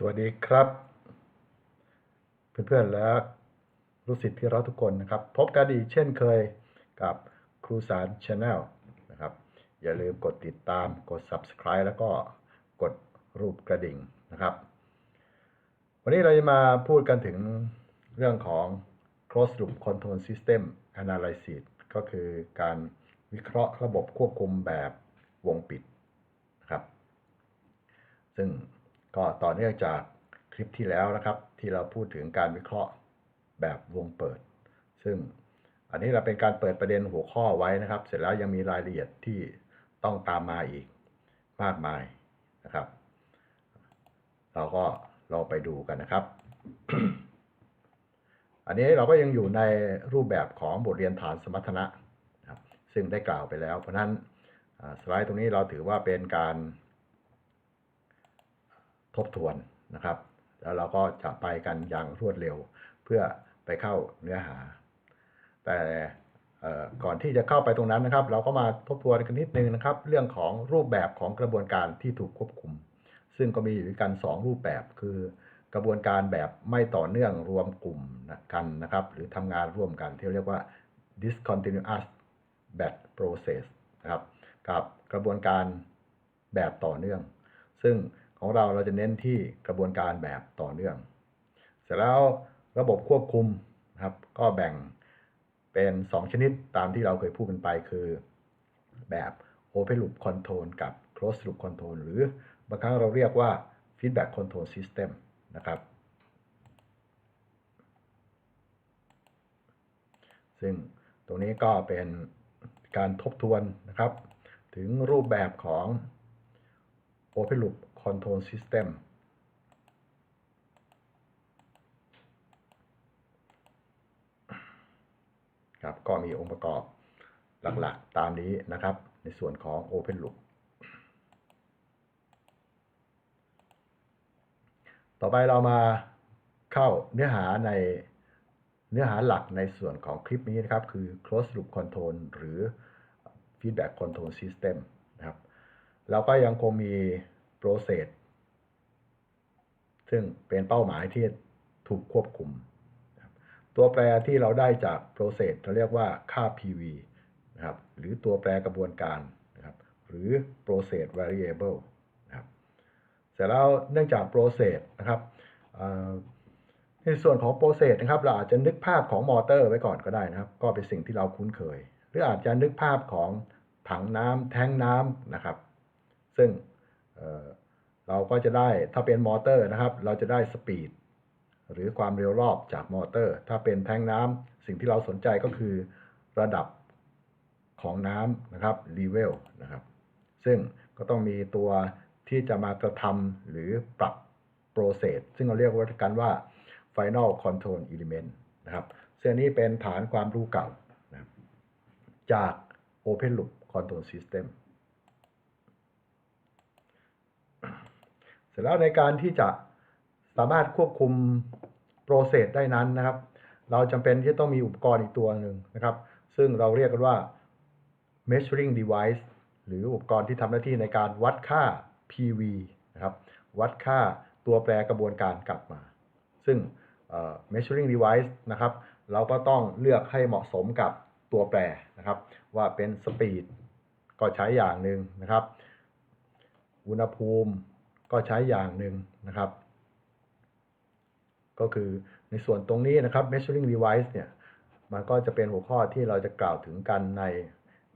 สวัสดีครับ เพื่อนๆและลูกศิษย์ที่เรากทุกคนนะครับ พบกันอีกเช่นเคยกับครูสารชาแนลนะครับ อย่าลืมกดติดตามกด subscribe แล้วก็กดรูปกระดิ่งนะครับ วันนี้เราจะมาพูดกันถึงเรื่องของ closed loop control system analysis ก็คือการวิเคราะห์ระบบควบคุมแบบวงปิดนะครับ ซึ่ง ก็ต่อเนื่องจากคลิปที่แล้วนะครับ ที่เราพูดถึงการวิเคราะห์แบบวงเปิด ซึ่งอันนี้เราเป็นการเปิดประเด็นหัวข้อไว้นะครับ เสร็จแล้วยังมีรายละเอียดที่ต้องตามมาอีกมากมายนะครับ เราก็ลองไปดูกันนะครับ อันนี้เราก็ยังอยู่ในรูปแบบของบทเรียนฐานสมรรถนะครับซึ่งได้กล่าวไปแล้ว เพราะนั้นสไลด์ตรงนี้เราถือว่าเป็นการ ทบทวนนะครับ แล้วเราก็จะไปกันอย่างรวดเร็วเพื่อไปเข้าเนื้อหา แต่ก่อนที่จะเข้าไปตรงนั้นนะครับ เราก็มาทบทวนกันนิดนึงนะครับ เรื่องของรูปแบบของกระบวนการที่ถูกควบคุม ซึ่งก็มีอยู่ด้วยกัน 2 รูปแบบคือกระบวนการแบบไม่ต่อเนื่องรวมกลุ่มกันนะครับ หรือทำงานร่วมกันที่เรียกว่า discontinuous batch process นะครับ กับกระบวนการแบบต่อเนื่อง ซึ่ง ของเราเราจะเน้นที่กระบวนการแบบต่อเนื่อง เสร็จแล้วระบบควบคุมนะครับ ก็แบ่งเป็น 2 ชนิดตามที่เราเคยพูดกันไปคือแบบ Open Loop Control กับ Closed Loop Control หรือบางครั้งเราเรียกว่า Feedback Control System นะครับ ซึ่งตรงนี้ก็เป็นการทบทวนนะครับ ถึงรูปแบบของ Open Loop Control System ครับก็มีองค์ประกอบหลักๆตามนี้นะครับ ในส่วนของ Open Loop ต่อไปเรามาเข้าเนื้อหาในเนื้อหาหลักในส่วนของคลิปนี้นะครับ คือ Closed Loop Control หรือ Feedback Control System นะครับ เราก็ยังคงมี process ซึ่งเป็นเป้าหมายที่ถูกควบคุม ตัวแปรที่เราได้จาก process เราเรียกว่าค่า PV นะครับ หรือตัวแปรกระบวนการนะครับ หรือ process variable นะครับ เสร็จแล้วเนื่องจาก process นะครับในส่วนของ process นะครับ เราอาจจะนึกภาพของมอเตอร์ไว้ก่อนก็ได้นะครับ ก็เป็นสิ่งที่เราคุ้นเคย หรืออาจจะนึกภาพของถังน้ำแท้งน้ำนะครับ ซึ่ง เราก็จะได้ถ้าเป็นมอเตอร์นะครับ เราจะได้สปีดหรือความเร็วรอบจากมอเตอร์ ถ้าเป็นแทงน้ำสิ่งที่เราสนใจก็คือระดับของน้ำนะครับ level นะครับ ซึ่งก็ต้องมีตัวที่จะมากระทำหรือปรับ process ซึ่งเราเรียกว่ากันว่า final control element นะครับซึ่งอันนี้เป็นฐานความรู้เก่านะจาก open loop control system เส ร็จแล้วในการที่จะสามารถควบคุม process ได้นั้นนะครับ เราจำเป็นที่ต้องมีอุปกรณ์อีกตัวหนึ่งนะครับ ซึ่งเราเรียกกันว่า measuring device หรืออุปกรณ์ที่ทำหน้าที่ในการวัดค่า PV นะครับ วัดค่าตัวแปรกระบวนการกลับมา ซึ่ง measuring device นะครับ เราก็ต้องเลือกให้เหมาะสมกับตัวแปรนะครับ ว่าเป็น speed ก็ใช้อย่างหนึ่งนะครับ อุณหภูมิ ก็ใช้อย่างหนึ่งนะครับ ก็คือในส่วนตรงนี้นะครับ measuring device เนี่ย มันก็จะเป็นหัวข้อที่เราจะกล่าวถึงกันใน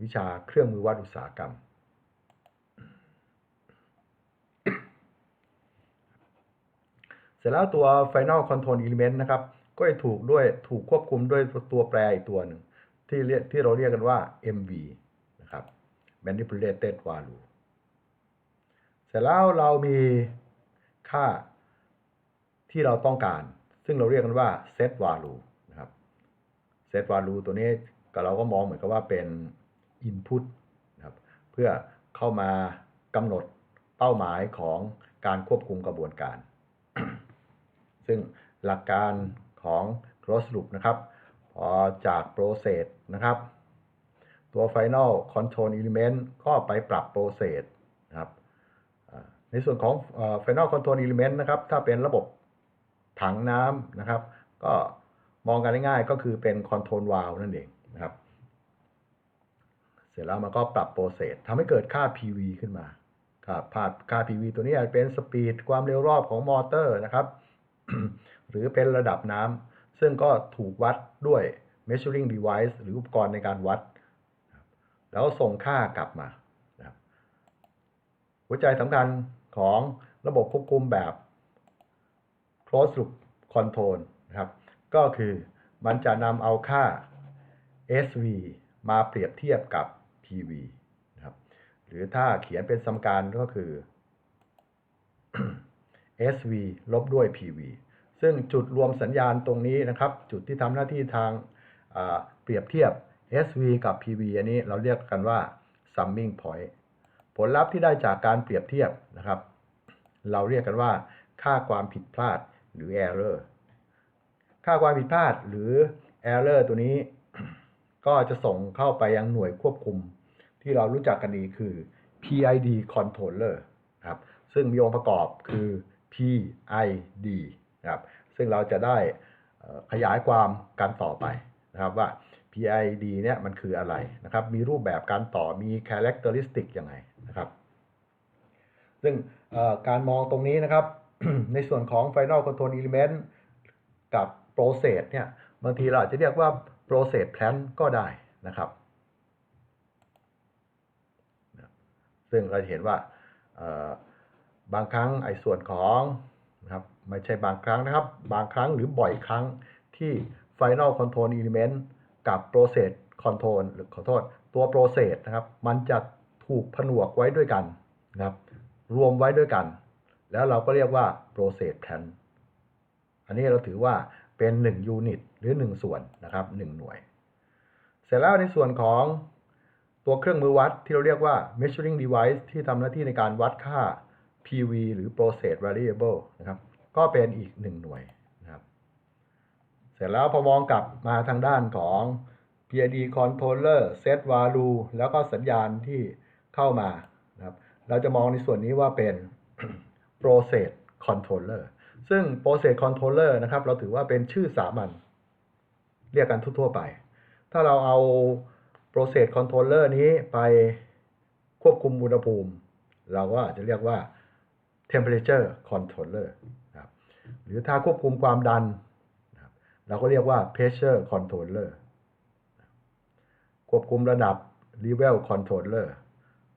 วิชาเครื่องมือวัดอุตสาหกรรม เสร็จแล้วตัว final control element นะครับ ก็จะถูกด้วยถูกควบคุมด้วยตัวแปรอีกตัวหนึ่งที่เรียกที่เราเรียกกันว่า MV นะครับ manipulated value สร็จแล้วเรามีค่าที่เราต้องการ ซึ่งเราเรียกกันว่า set value นะครับ set value ตัวนี้ก็เราก็มองเหมือนกับว่าเป็น input นะครับ เพื่อเข้ามากำหนดเป้าหมายของการควบคุมกระบวนการ ซึ่งหลักการของ closed loop นะครับ พอจาก process นะครับ ตัว final control element ก็ไปปรับ process นะครับ ในส่วนของ Final Control Element นะครับ ถ้าเป็นระบบถังน้ำนะครับ ก็มองกันง่ายๆก็คือเป็น Control Valve นั่นเองนะครับ เสร็จแล้วมันก็ปรับโปรเซสทำให้เกิดค่า PV ขึ้นมาครับค่าค่า PV ตัวนี้อาจจะเป็นสปีดความเร็วรอบของมอเตอร์นะครับ หรือเป็นระดับน้ำซึ่งก็ถูกวัดด้วย measuring device หรืออุปกรณ์ในการวัด แล้วส่งค่ากลับมาหัวใจสำคัญ ของระบบควบคุมแบบ closed loop control นะครับ ก็คือมันจะนำเอาค่า SV มาเปรียบเทียบกับ PV นะครับ หรือถ้าเขียนเป็นสมการก็คือ SV ลบด้วย PV ซึ่งจุดรวมสัญญาณตรงนี้นะครับ จุดที่ทำหน้าที่ทางเปรียบเทียบ SV กับ PV อันนี้เราเรียกกันว่า summing point ผลลัพธ์ที่ได้จากการเปรียบเทียบนะครับ เราเรียกกันว่า ค่าความผิดพลาดหรือ error ค่าความผิดพลาดหรือ error ตัวนี้ ก็จะส่งเข้าไปยังหน่วยควบคุม ที่เรารู้จักกันดีคือ PID controller ครับซึ่งมีองค์ประกอบคือ PID นะครับซึ่งเราจะได้ขยายความกันต่อไปนะครับว่า PID เนี่ยมันคืออะไรนะครับ มีรูปแบบการต่อมี characteristic ยังไงนะครับ ซึ่งการมองตรงนี้นะครับ ในส่วนของ Final Control Element กับ Process เนี่ย บางทีเราอาจจะเรียกว่า Process Plan ก็ได้นะครับ ซึ่งเราจะเห็นว่าบางครั้งไอ้ส่วนของนะครับไม่ใช่บางครั้งนะครับ บางครั้งหรือบ่อยครั้งที่ Final Control Element กับ Process Control หรือขอโทษตัว Process นะครับ มันจะถูกผนวกไว้ด้วยกันนะครับ รวมไว้ด้วยกัน แล้วเราก็เรียกว่า Process Plan อันนี้เราถือว่าเป็น 1 ยูนิตหรือ 1 ส่วนนะครับ 1 หน่วย เสร็จแล้วในส่วนของตัวเครื่องมือวัดที่เราเรียกว่า measuring device ที่ทำหน้าที่ในการวัดค่า PV หรือ process variable นะครับ ก็เป็นอีก 1 หน่วยนะค ร็จแล้วพอมองกลับมาทางด้านของ PID controller set value แล้วก็สัญญาณที่เข้ามานะครับ เราจะมองในส่วนนี้ว่าเป็น process controller ซึ่ง process controller นะครับ เราถือว่าเป็นชื่อสามัญเรียกกันทั่วๆไป ถ้าเราเอา process controller นี้ไปควบคุมอุณหภูมิ เราก็อาจจะเรียกว่า temperature controller นะครับหรือถ้าควบคุมความดัน เราก็เรียกว่า pressure controller ควบคุมระดับ level controller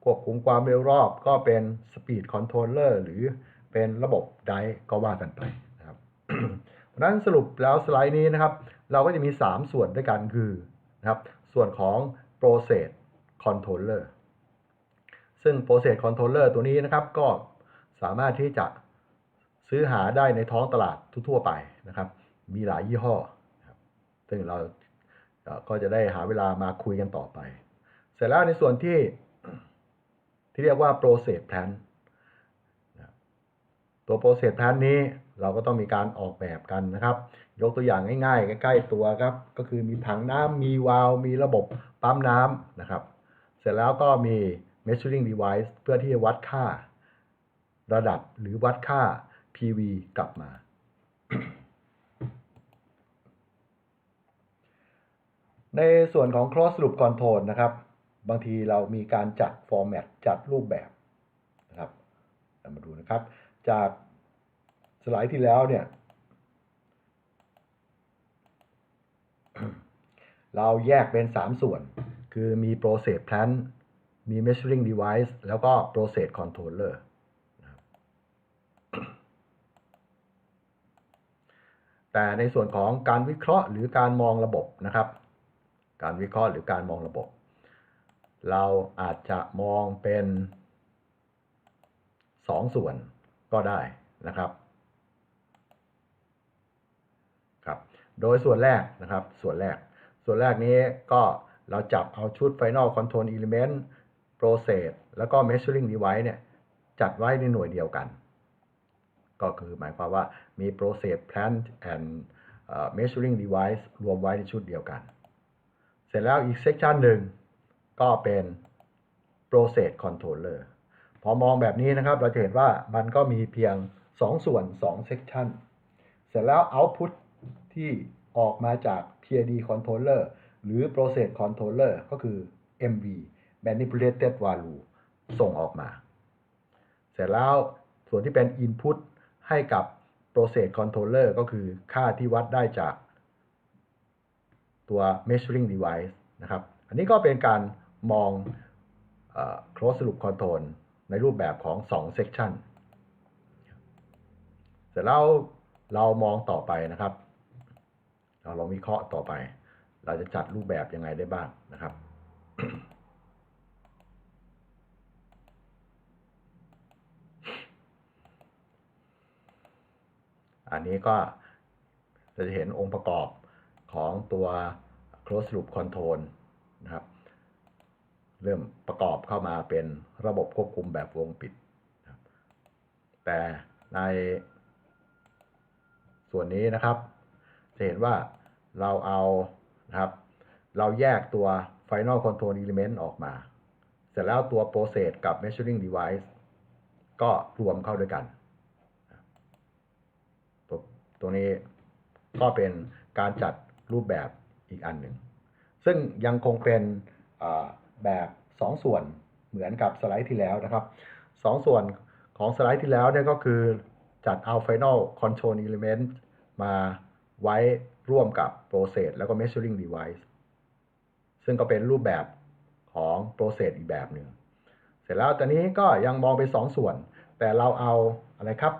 ควบคุมความเร็วรอบก็เป็น speed controller หรือเป็นระบบไดก็ว่ากันไปนะครับเพราะนั้นสรุปแล้วสไลด์นี้นะครับ เราก็จะมี 3 ส่วนด้วยกันคือนะครับ ส่วนของ process controller ซึ่ง process controller ตัวนี้นะครับก็สามารถที่จะซื้อหาได้ในท้องตลาดทั่วไปนะครับ มีหลายยี่ห้อนะครับซึ่งเราก็จะได้หาเวลามาคุยกันต่อไป เสร็จแล้วในส่วนที่ที่เรียกว่า process plan ตัว process plan นี้เราก็ต้องมีการออกแบบกันนะครับ ยกตัวอย่างง่ายๆ ใกล้ๆตัวครับ ก็คือมีถังน้ำมีวาล์วมีระบบปั๊มน้ำนะครับ เสร็จแล้วก็มี measuring device เพื่อที่จะวัดค่า ระดับหรือวัดค่า PV กลับมา ในส่วนของ closed loop control นะครับ บางทีเรามีการจัด format จัดรูปแบบนะครับเรามาดูนะครับ จากสไลด์ที่แล้วเนี่ย เราแยกเป็น 3 ส่วน คือมี process plan มี measuring device แล้วก็ process controller แต่ในส่วนของการวิเคราะห์หรือการมองระบบนะครับ การวิเคราะห์หรือการมองระบบ เราอาจจะมองเป็น2ส่วนก็ได้นะครับครับ โดยส่วนแรกนะครับ ส่วนแรก ส่วนแรกนี้ก็เราจับเอาชุด Final Control Element Process แล้วก็ Measuring Device เนี่ยจัดไว้ในหน่วยเดียวกัน ก็คือหมายความว่ามี Process Plan and Measuring Device รวมไว้ในชุดเดียวกัน ร็จแล้วอีก section หนึ่งก็เป็น Process Controller พพอมองแบบนี้นะครับเราจะเห็นว่ามันก็มีเพียง 2 ส่วน2 section เสร็จแล้ว output ที่ออกมาจาก PID controller หรือ process controller ก็คือ MV manipulated value ส่งออกมา เสร็จแล้วส่วนที่เป็น input ให้กับ process controller ก็คือค่าที่วัดได้จาก ตัว measuring device นะครับ อันนี้ก็เป็นการมอง close loop control ในรูปแบบของ 2 section เสร็จแล้วเรามองต่อไปนะครับ เราลองวิเคราะห์ต่อไป เราจะจัดรูปแบบยังไงได้บ้างนะครับอันนี้ก็เราจะเห็นองค์ประกอบ ของตัว closed loop control นะครับ เริ่มประกอบเข้ามาเป็นระบบควบคุมแบบวงปิด แต่ในส่วนนี้นะครับ จะเห็นว่าเราเอานะครับ เราแยกตัว final control element ออกมา เสร็จแล้วตัว process กับ measuring device ก็รวมเข้าด้วยกัน ตัวนี้ก็เป็นการจัด รูปแบบอีกอันหนึ่ง ซึ่งยังคงเป็นแบบ2ส่วนเหมือนกับสไลด์ที่แล้วนะครับ2ส่วนของสไลด์ที่แล้วเนี่ยก็คือจัดเอา Final Control Element มาไว้ร่วมกับ Process แล้วก็ Measuring Device ซึ่งก็เป็นรูปแบบของ Process อีกแบบหนึ่ง เสร็จแล้วตอนนี้ก็ยังมองเป็น2ส่วน แต่เราเอาอะไรครับ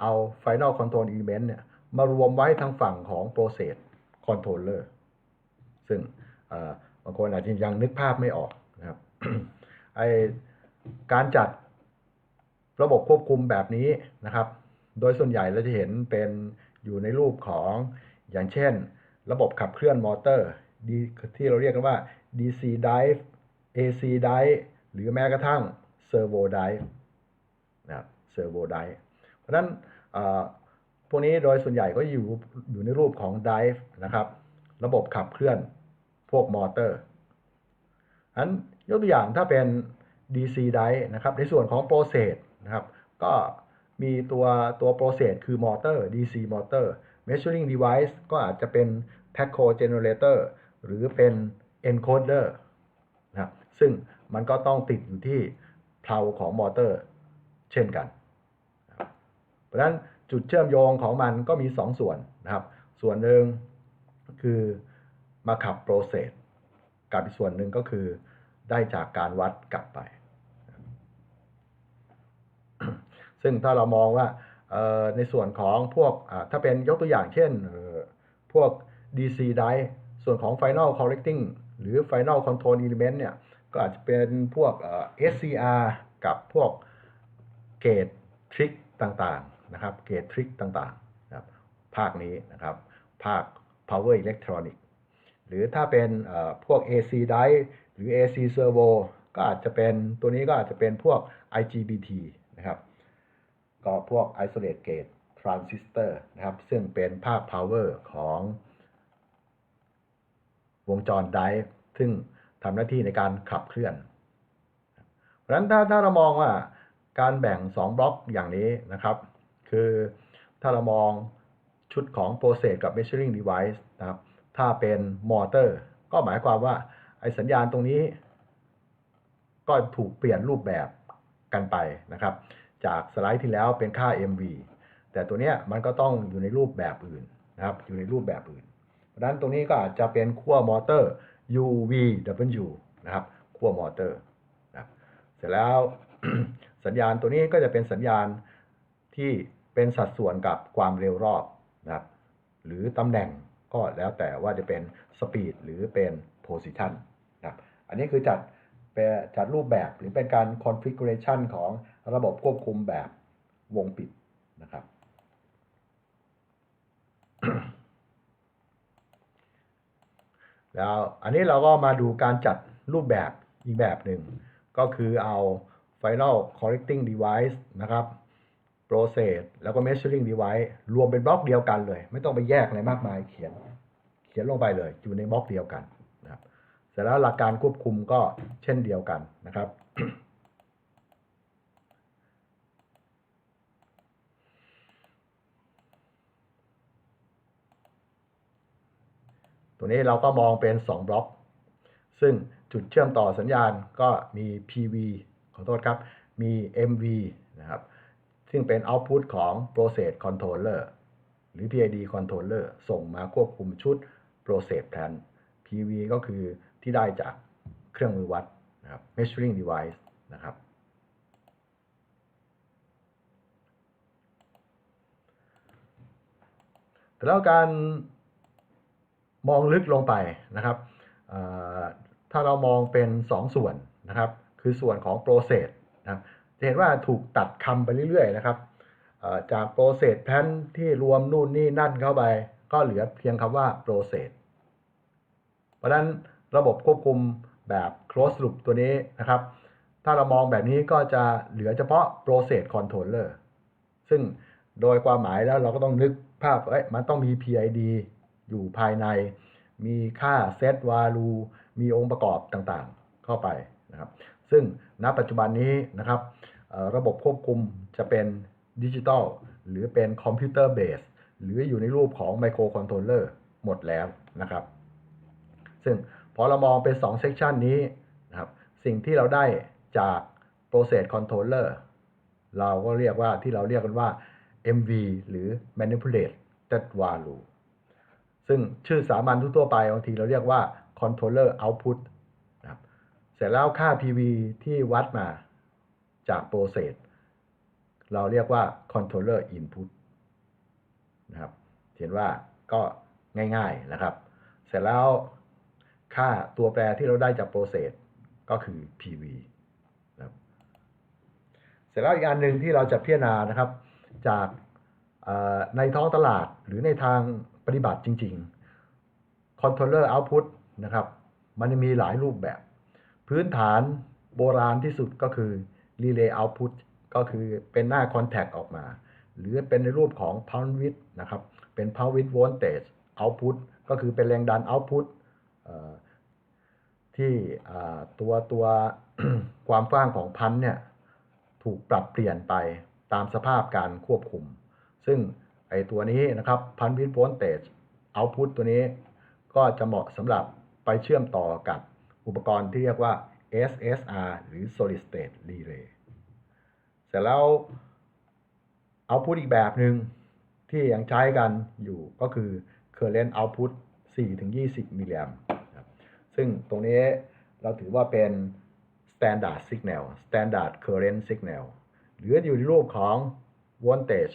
เอา Final Control Element เนี่ยมารวมไว้ทางฝั่งของ Process Controller ซึ่งบางคนอาจจะยังนึกภาพไม่ออกนะครับไอการจัดระบบควบคุมแบบนี้นะครับ โดยส่วนใหญ่เราจะเห็นเป็นอยู่ในรูปของอย่างเช่น ระบบขับเคลื่อนมอเตอร์ D- ที่เราเรียกกันว่า DC drive AC drive หรือแม้กระทั่ง servo drive นะครับ servo drive เพราะนั้น พวกนี้โดยส่วนใหญ่ก็อยู่อยู่ในรูปของ drive นะครับ ระบบขับเคลื่อนพวกมอเตอร์อันยกตัวอย่างถ้าเป็น DC drive นะครับ ในส่วนของ process นะครับ ก็มีตัวตัว process คือมอเตอร์ DC มอเตอร์ measuring device ก็อาจจะเป็น Paco generator หรือเป็น encoder นะครับซึ่งมันก็ต้องติดอยู่ที่เพลาของมอเตอร์ เช่นกัน เพราะฉะนั้น จุดเชื่อมโยงของมันก็มี 2 ส่วนนะครับ ส่วนหนึ่งคือมาขับ process กับอีกส่วนหนึ่งก็คือได้จากการวัดกลับไป ซึ่งถ้าเรามองว่าในส่วนของพวกถ้าเป็นยกตัวอย่างเช่นพวก DC drive ส่วนของ final correcting หรือ final control element เนี่ย ก็อาจจะเป็นพวกเอ่อ SCR กับพวกเกตทริกต่าง นะครับเกตทริกต่างๆนะครับภาคนี้นะครับ ภาค power electronic หรือถ้าเป็นพวก AC drive หรือ AC servo ก็อาจจะเป็นตัวนี้ก็อาจจะเป็นพวก IGBT นะครับ ก็พวก isolate gate transistor นะครับ ซึ่งเป็นภาค power ของวงจร drive ซึ่งทำหน้าที่ในการขับเคลื่อน เพราะฉะนั้นถ้าถ้าเรามองว่าการแบ่ง 2 บล็อกอย่างนี้นะครับ คือถ้าเรามองชุดของ process กับ measuring device นะครับ ถ้าเป็นมอเตอร์ก็หมายความว่า ไอสัญญาณตรงนี้ ก็ถูกเปลี่ยนรูปแบบกันไปนะครับ จากสไลด์ที่แล้วเป็นค่า MV แต่ตัวเนี้ยมันก็ต้องอยู่ในรูปแบบอื่นนะครับ อยู่ในรูปแบบอื่น เพราะนั้นตรงนี้ก็อาจจะเป็นขั้วมอเตอร์ UVW นะครับขั้วมอเตอร์นะครับเสร็จแล้วสัญญาณตัวนี้ก็จะเป็นสัญญาณที่ เป็นสัดส่วนกับความเร็วรอบนะครับหรือตำแหน่งก็แล้วแต่ว่าจะเป็นสปีดหรือเป็น position นะครับอันนี้คือจัดจัดรูปแบบหรือเป็นการ configuration ของระบบควบคุมแบบวงปิดนะครับแล้วอันนี้เราก็มาดูการจัดรูปแบบอีกแบบหนึ่ง ก็คือเอา final correcting device นะครับ โปรเซสแล้วก็ measuring device รวมเป็นบล็อกเดียวกันเลย ไม่ต้องไปแยกอะไรมากมายเขียน เขียนลงไปเลย อยู่ในบล็อกเดียวกันนะครับเสร็จแล้วหลักการควบคุมก็เช่นเดียวกันนะครับ ตัวนี้เราก็มองเป็น 2 บล็อก ซึ่งจุดเชื่อมต่อสัญญาณก็มี PV ขอโทษครับ มี MV นะครับ ซึ่งเป็น output ของ process controller หรือ PID controller ส่งมาควบคุมชุด process plan PV ก็คือที่ได้จากเครื่องมือวัดนะครับ measuring device นะครับ แต่แล้วการมองลึกลงไปนะครับ ถ้าเรามองเป็น 2ส่วนนะครับ คือส่วนของ process นะครับจะ เห็นว่าถูกตัดคำไปเรื่อยๆนะครับจาก process plan ที่รวมนู่นนี่นั่นเข้าไป ก็เหลือเพียงคำว่า process เพราะฉะนั้นระบบควบคุมแบบ close loop ตัวนี้นะครับ ถ้าเรามองแบบนี้ก็จะเหลือเฉพาะ process controller ซึ่งโดยความหมายแล้วเราก็ต้องนึกภาพเอ้ยมันต้องมี PID อยู่ภายใน มีค่า set value มีองค์ประกอบต่างๆ เข้าไปนะครับ ซึ่งณปัจจุบันนี้นะครับ ระบบควบคุมจะเป็นดิจิตอลหรือเป็นคอมพิวเตอร์เบสหรืออยู่ในรูปของไมโครคอนโทรลเลอร์หมดแล้วนะครับ ซึ่งพอเรามองเป็น2เซกชันนี้นะครับ สิ่งที่เราได้จาก process controller เราก็เรียกว่าที่เราเรียกกันว่า MV หรือ manipulated value ซึ่งชื่อสามัญทั่วไปบางทีเราเรียกว่า controller output นะครับ เสร็จแล้วค่า PV ที่วัดมา จาก process เราเรียกว่า controller input นะครับ เห็นว่าก็ง่ายๆนะครับ เสร็จแล้วค่าตัวแปรที่เราได้จาก process ก็คือ PV นะครับเสร็จแล้วอีกอันหนึ่งที่เราจะพิจารณานะครับ จากในท้องตลาดหรือในทางปฏิบัติจริง ๆ controller output นะครับ มันมีหลายรูปแบบ พื้นฐานโบราณที่สุดก็คือ relay output ก็คือเป็นหน้า contact ออกมา หรือเป็นในรูปของ pound width นะครับ เป็น pound width voltage output ก็คือเป็นแรงดัน output ที่ตัวตัวความกว้างของพันเนี่ยถูกปรับเปลี่ยนไปตามสภาพการควบคุม ซึ่งไอตัวนี้นะครับพันวิทโวลเตจเอาพุตตัวนี้ก็จะเหมาะสำหรับไปเชื่อมต่อกับอุปกรณ์ที่เรียกว่า SSR หรือ Solid State Relay เสร็จแล้วเอาพุตอีกแบบหนึ่งที่ยังใช้กันอยู่ก็คือ Current Output 4-20 มิลลิแอมซึ่งตรงนี้เราถือว่าเป็น standard signal standard current signal หรืออยู่ในรูปของ voltage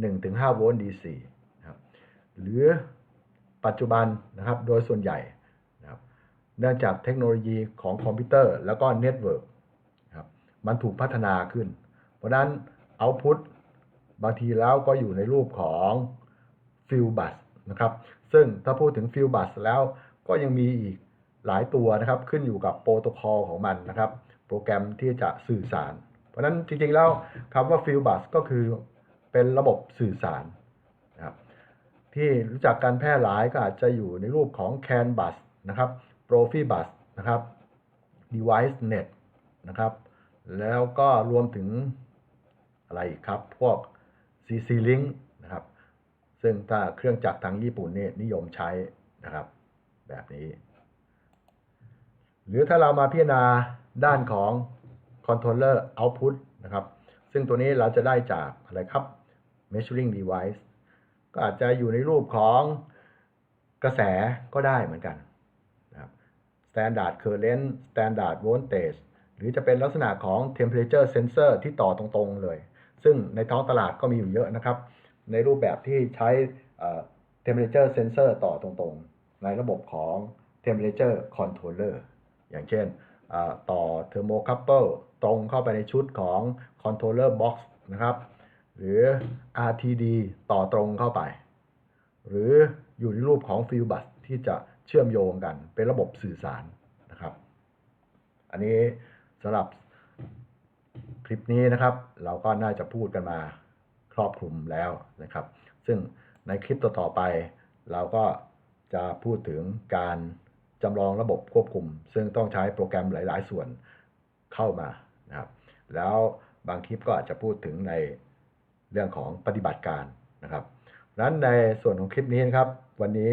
1-5 โวลต์ DC หรือปัจจุบันนะครับโดยส่วนใหญ่ เนื่องจากเทคโนโลยีของคอมพิวเตอร์ แล้วก็เน็ตเวิร์กครับมันถูกพัฒนาขึ้น เพราะนั้น output บางทีแล้วก็อยู่ในรูปของ field bus นะครับซึ่งถ้าพูดถึง field bus แล้วก็ยังมีอีกหลายตัวนะครับขึ้นอยู่กับโปรโตคอลของมันนะครับ โปรแกรมที่จะสื่อสาร เพราะนั้นจริงๆแล้วคำว่า field bus ก็คือเป็นระบบสื่อสารนะครับที่รู้จักการแพร่หลายก็อาจจะอยู่ในรูปของ CAN bus นะครับ Profi bus นะครับ Device Net นะครับ แล้วก็รวมถึงอะไรอีกครับ พวก CC Link นะครับ ซึ่งถ้าเครื่องจักรทางญี่ปุ่นเนี่ยนิยมใช้นะครับ แบบนี้ หรือถ้าเรามาพิจารณาด้านของ controller output นะครับ ซึ่งตัวนี้เราจะได้จากอะไรครับ measuring device ก็อาจจะอยู่ในรูปของกระแสก็ได้เหมือนกัน standard current standard voltage หรือจะเป็นลักษณะของ temperature sensor ที่ต่อตรงๆเลย ซึ่งในท้องตลาดก็มีอยู่เยอะนะครับ ในรูปแบบที่ใช้เอ่อ temperature sensor ต่อตรงๆ ในระบบของ temperature controller อย่างเช่นอ่าต่อ thermocouple ตรงเข้าไปในชุดของ controller box นะครับ หรือ RTD ต่อตรงเข้าไป หรืออยู่ในรูปของ field bus ที่จะ เชื่อมโยงกัน เป็นระบบสื่อสารนะครับ อันนี้สำหรับคลิปนี้นะครับ เราก็น่าจะพูดกันมาครอบคลุมแล้วนะครับ ซึ่งในคลิปต่อๆไป เราก็จะพูดถึงการจำลองระบบควบคุม ซึ่งต้องใช้โปรแกรมหลาย ๆ ส่วนเข้ามานะครับ แล้วบางคลิปก็อาจจะพูดถึงในเรื่องของปฏิบัติการนะครับดังนั้นในส่วนของคลิปนี้นะครับ วันนี้